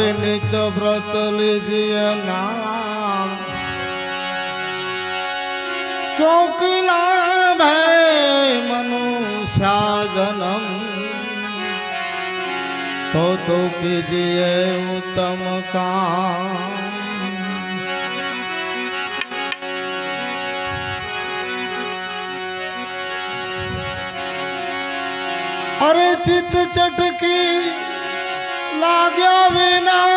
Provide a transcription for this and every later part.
અરે નિત્ય વ્રત લીજીએ નામ क्योंकि लाभ है मनुष्या जन्म तो तो कीजिए उत्तम काम અરે ચિત્ત ચટકી લાગ્યા વિના.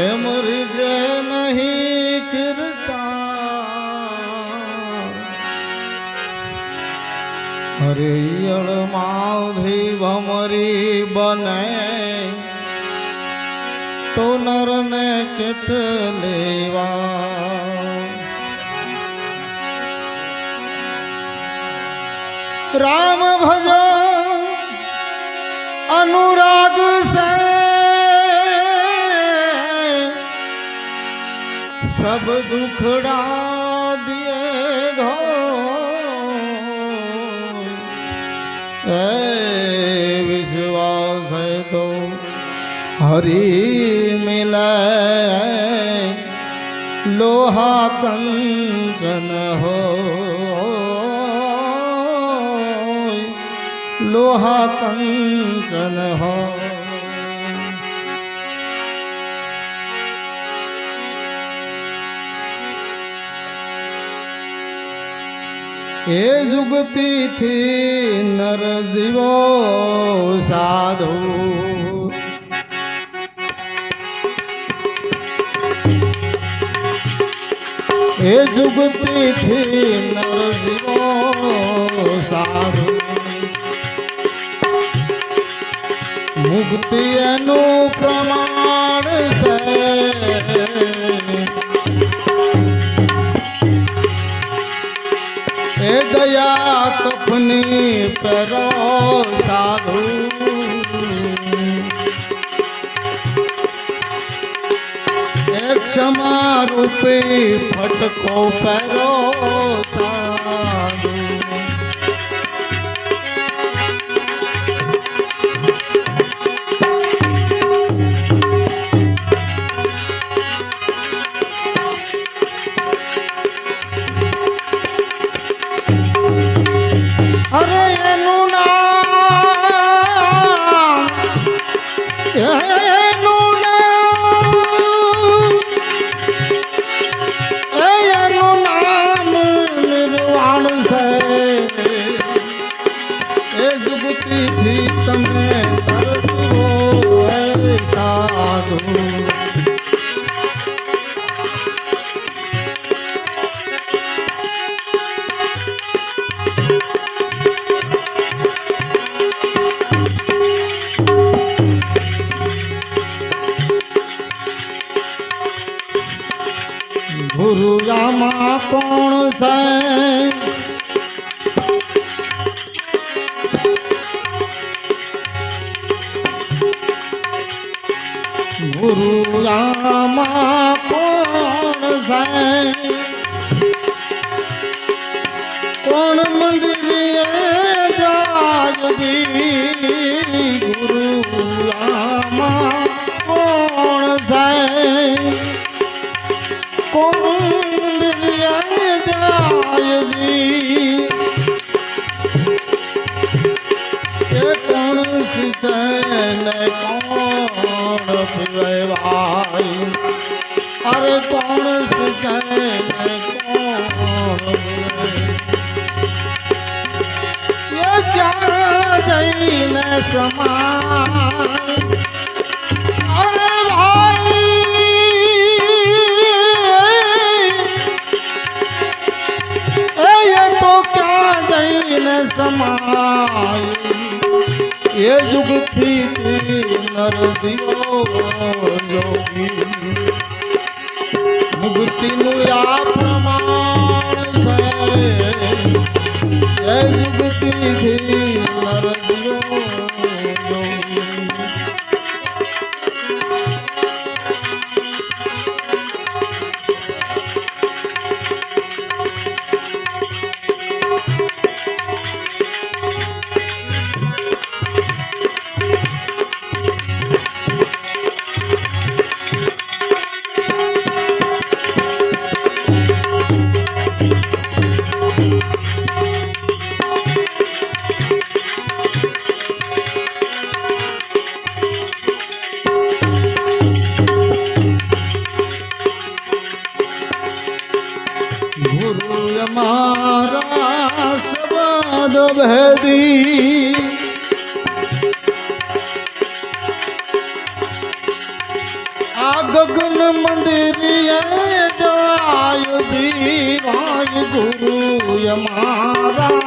એમ રીજે નહીં કીર્તા હરિયળ માધી ભમરી બને. તો નરને કેટલેવા રામ ભજો અનુરાગ સે. સબ દુખડા દિયે ધો. એ વિશ્વાસ તો હરી મિલે. લોહા કંચન હો. લોહા કંચન હો એ જુગતીથી નર જીવો સાધુ એ જુગતીથી નર જીવો મુક્તિ એનું પ્રમાણ છે. એ દયા કપની પેરો સાધુ. ક્ષમા રૂપી ફટકો પેરો સાધુ. જાગવી ગુરુ રામા કોણ છે કોણ જાયજી એ કોણ સિંચે ને કોણ પીવે ભાઈ અરે કોણ સિંચે કોણ સમાય અરે ભાઈ એ તો ક્યાં જઈને સમાય એ જુગથી નર દિયો યોગી. મુક્તિનું આ પ્રમાણ. ગુરુ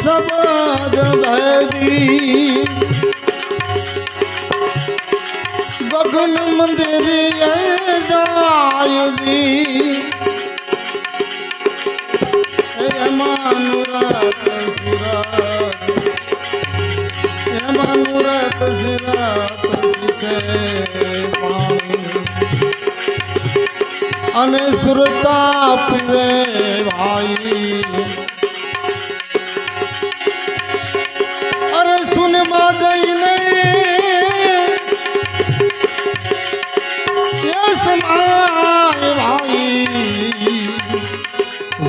અમારા ભરી ગગન મંદિરિયે જાય માનુરા એમાનુરત અને સુરતા પીરે ભાઈ. અરે સુનમાં જઈને ભાઈ.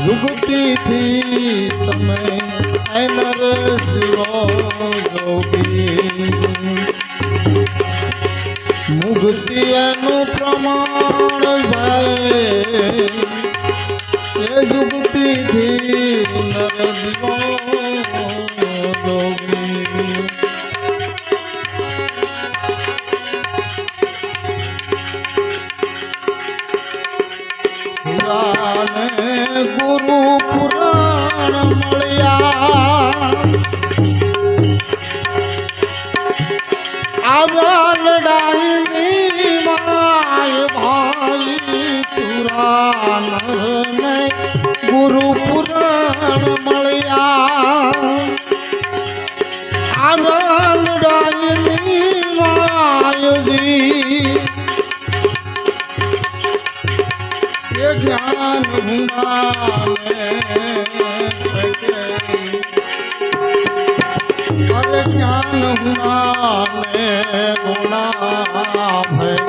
જુગતીથી તમે એનર જોગી. મુક્તિ એનું પ્રમાણ છે એ જુગતીથી નર જીવો જોગી જી એ જ્ઞાન ભૂલા અરે જ્ઞાન ભૂલા ગુણા ભય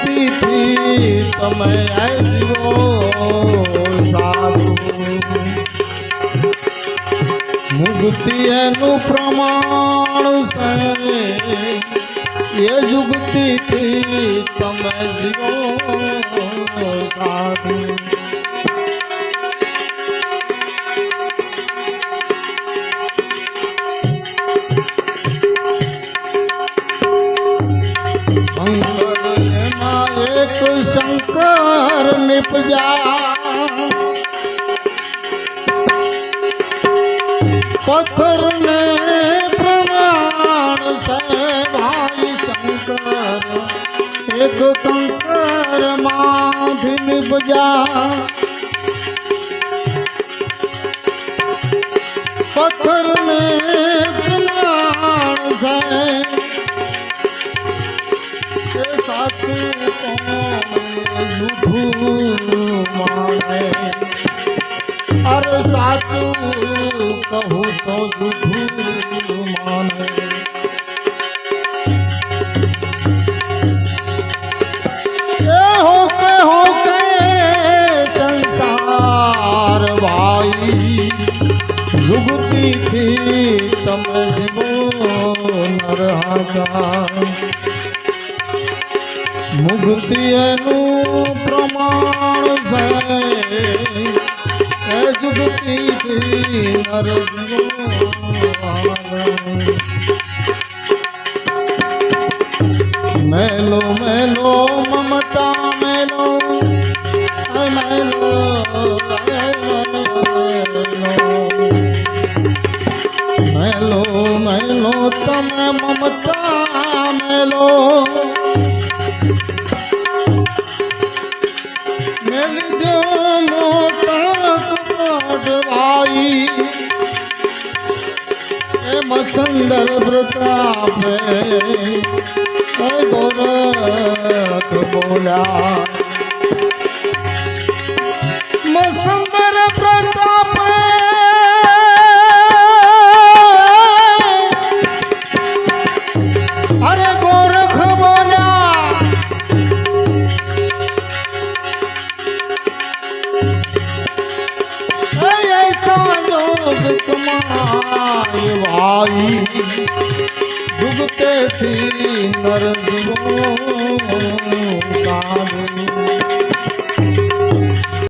જુગતીથી તમે આવ્યો સાધુ. મુક્તિ એનું પ્રમાણ એ જુગતીથી તમે જીવો સાધુ. એક શંકર નિપજા. પથ્થર ને પ્રમાણ છે ભાઈ શંકર. એક કંકરમાંથી નિપજા. પથ્થર ને તમે જીવો નરહાજા મુક્તિ એનું પ્રમાણ છે. એ જુગતીથી મેલો મેલો મમતા મેલો. મેલો. મેલો મેલો તમે મમતા એમ સુંદર પ્રતાપે બોલ્યા કમાય ભાઈ જુગતેથી નર જીવો